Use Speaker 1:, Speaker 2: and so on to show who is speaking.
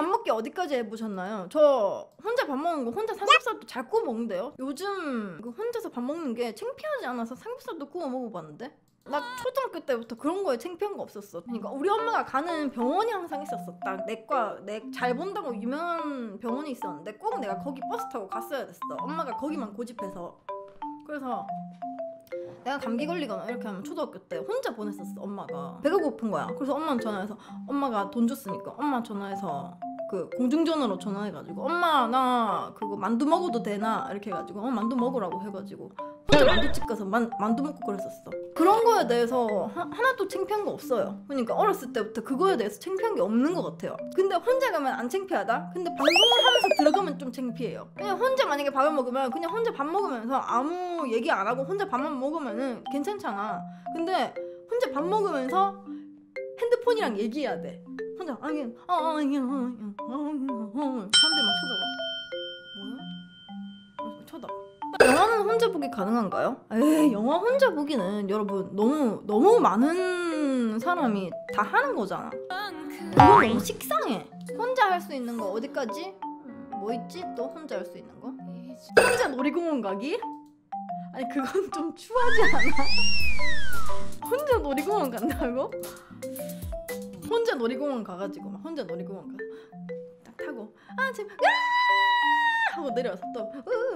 Speaker 1: 밥 먹기 어디까지 해보셨나요? 저 혼자 밥 먹는 거 혼자 삼겹살도 잘 구워 먹는데요. 요즘 그 혼자서 밥 먹는 게 창피하지 않아서 삼겹살도 구워 먹어봤는데. 나 초등학교 때부터 그런 거에 창피한 거 없었어. 그러니까 우리 엄마가 가는 병원이 항상 있었어. 딱 내과 내 잘 본다고 유명한 병원이 있었는데 꼭 내가 거기 버스 타고 갔어야 됐어. 엄마가 거기만 고집해서. 그래서 내가 감기 걸리거나 이렇게 하면 초등학교 때 혼자 보냈었어 엄마가 배가 고픈 거야 그래서 엄마한테 전화해서 엄마가 돈 줬으니까 엄마 전화해서 그 공중전화로 전화해가지고 엄마 나 그거 만두 먹어도 되나? 이렇게 해가지고 어 만두 먹으라고 해가지고 혼자 만두집 가서 만, 만두 먹고 그랬었어. 그런 거에 대해서 하, 하나도 창피한 거 없어요. 그러니까 어렸을 때부터 그거에 대해서 창피한 게 없는 것 같아요. 근데 혼자 가면 안 창피하다? 근데 방송을 하면서 들어가면 좀 창피해요. 그냥 혼자 만약에 밥을 먹으면 그냥 혼자 밥 먹으면서 아무 얘기 안 하고 혼자 밥만 먹으면은 괜찮잖아. 근데 혼자 밥 먹으면서 핸드폰이랑 얘기해야 돼 혼자 아니 아 아니 아 사람들이 막 쳐다봐 뭐야? 어, 쳐다봐 영화는 혼자 보기 가능한가요? 에이 영화 혼자 보기는 여러분 너무 너무 많은 사람이 다 하는 거잖아 이건 너무 식상해 혼자 할 수 있는 거 어디까지? 음, 뭐 있지 또 혼자 할 수 있는 거? 혼자 놀이공원 가기? 아니 그건 좀 추하지 않아? 혼자 놀이공원 간다고? 혼자 놀이공원 가가지고 막 혼자 놀이공원 가 딱 타고. 아 지금 아! 하고 내려와서 또 으, 아